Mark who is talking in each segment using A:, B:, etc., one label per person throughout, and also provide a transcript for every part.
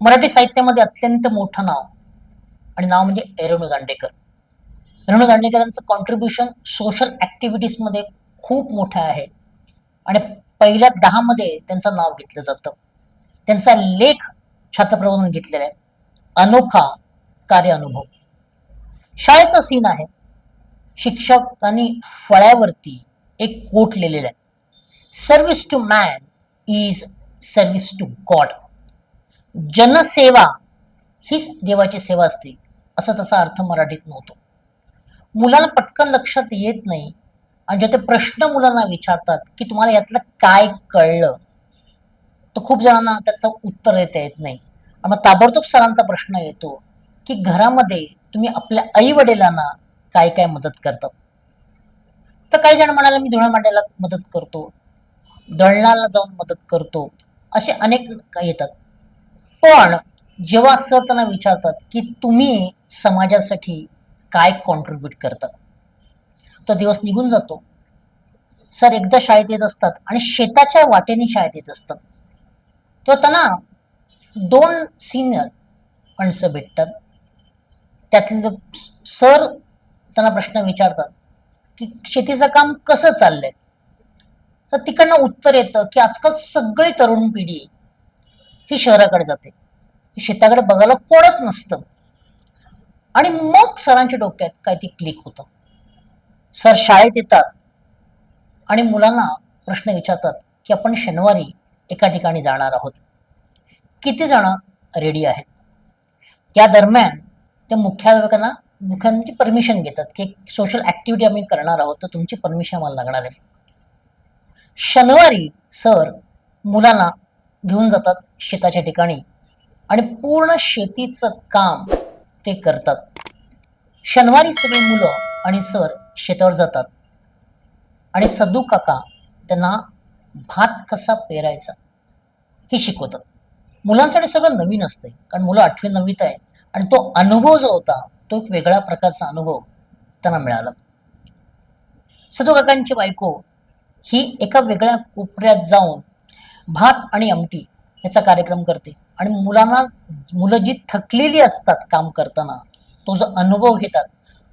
A: मराठी साहित्यामध्ये अत्यंत मोठं नाव आणि नाव म्हणजे रेणू दांडेकर रेणू दांडेकरांचं कॉन्ट्रीब्युशन सोशल ॲक्टिव्हिटीजमध्ये खूप मोठं आहे. आणि पहिल्या दहामध्ये त्यांचं नाव घेतलं जातं. त्यांचा लेख छात्रप्रबोधन घेतलेला आहे. अनोखा कार्य अनुभव. शाळेचा सीन आहे. शिक्षकांनी फळ्यावरती एक कोट लिहिलेला आहे. Service to man is service to god जनसेवा हीच देवाची सेवा असते. असा त्याचा अर्थ मराठीत नव्हतो. मुलाला पटकन लक्षात येत नाही आणि जेव्हा ते प्रश्न मुलांना विचारतात की तुम्हाला यातलं काय कळलं? तर खूप जणांना त्याचं उत्तर देता येत नाही. आणि मग ताबडतोब सरांचा प्रश्न येतो की घरामध्ये तुम्ही आपल्या आई वडिलांना काय काय मदत करतात तर काही जण म्हणाले मी धुणा मांडायला मदत करतो. दळणाला जाऊन मदत करतो. असे अनेक येतात. पण जेव्हा सर त्यांना विचारतात की तुम्ही समाजासाठी काय कॉन्ट्रीब्युट करता? तो दिवस निघून जातो. सर एकदा शाळेत येत असतात आणि शेताच्या वाटेने शाळेत येत असतात. तेव्हा त्यांना दोन सिनियर माणसं भेटतात. त्यातलं सर त्यांना प्रश्न विचारतात की शेतीचं काम कसं चाललंय? तर तिकडनं उत्तर येतं की आजकाल सगळी तरुण पिढी ही शहराकडे जाते. शेताकडे बघायला कोणत नसतं. आणि मग सरांच्या डोक्यात काय ती क्लिक होतं. सर शाळेत येतात आणि मुलांना प्रश्न विचारतात की आपण शनिवारी एका ठिकाणी जाणार आहोत. किती जण रेडी आहेत? त्या दरम्यान त्या मुख्याध्यापकांना मुख्यांची परमिशन घेतात की एक सोशल ॲक्टिव्हिटी आम्ही करणार आहोत तर तुमची परमिशन आम्हाला लागणार आहे. शनिवारी सर मुलांना घेऊन जातात शेताच्या ठिकाणी आणि पूर्ण शेतीचं काम ते करतात. शनिवारी सगळी मुलं आणि सर शेतावर जातात. आणि सदू काका त्यांना भात कसा पेरायचा हे शिकवतात. मुलांसाठी सगळं नवीन असतंय कारण मुलं आठवी नववीत आहे आणि तो अनुभव जो होता तो एक वेगळ्या प्रकारचा अनुभव त्यांना मिळाला. सदू काकांची बायको ही एका वेगळ्या कोपऱ्यात जाऊन भात आणि आमटी याचा कार्यक्रम करते. आणि मुलांना मुलं जी थकलेली असतात काम करताना तो जो अनुभव घेतात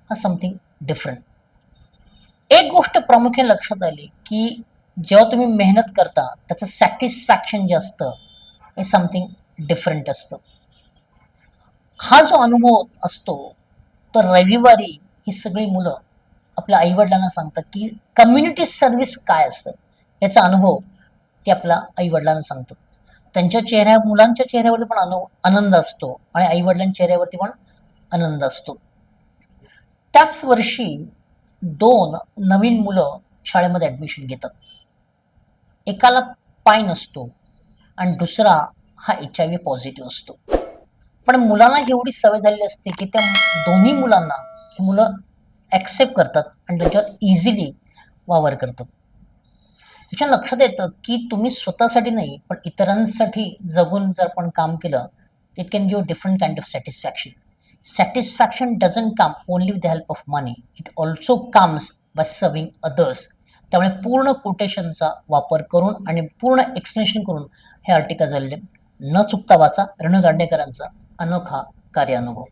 A: हा समथिंग डिफरंट एक गोष्ट प्रामुख्याने लक्षात आली की जेव्हा तुम्ही मेहनत करता त्याचं सॅटिस्फॅक्शन जे असतं हे समथिंग डिफरंट असतं. हा जो अनुभव असतो तो रविवारी ही सगळी मुलं आपल्या आईवडिलांना सांगतात की कम्युनिटी सर्व्हिस काय असतं? याचा अनुभव ते आपल्या आईवडिलांना सांगतात त्यांच्या चेहऱ्या मुलांच्या चेहऱ्यावरती पण अनु आनंद असतो आणि आईवडिलांच्या चेहऱ्यावरती पण आनंद असतो. त्याच वर्षी दोन नवीन मुलं शाळेमध्ये ॲडमिशन घेतात. एकाला पाय नसतो आणि दुसरा हा एच आय व्ही पॉझिटिव्ह असतो. पण मुलांना एवढी सवय झालेली असते की त्या दोन्ही मुलांना ही मुलं ॲक्सेप्ट करतात आणि त्याच्यावर इझिली वावर करतात. त्याच्या लक्षात येतं की तुम्ही स्वतःसाठी नाही पण इतरांसाठी जगून जर आपण काम केलं it can give different kind of satisfaction satisfaction doesn't come only with the help of money it also comes by serving others त्यामुळे पूर्ण कोटेशनचा वापर करून आणि पूर्ण एक्सप्लेनेशन करून हे आर्टिकल झालेले न चुकता वाचा रेणू दांडेकरांचा अनोखा कार्यानुभव.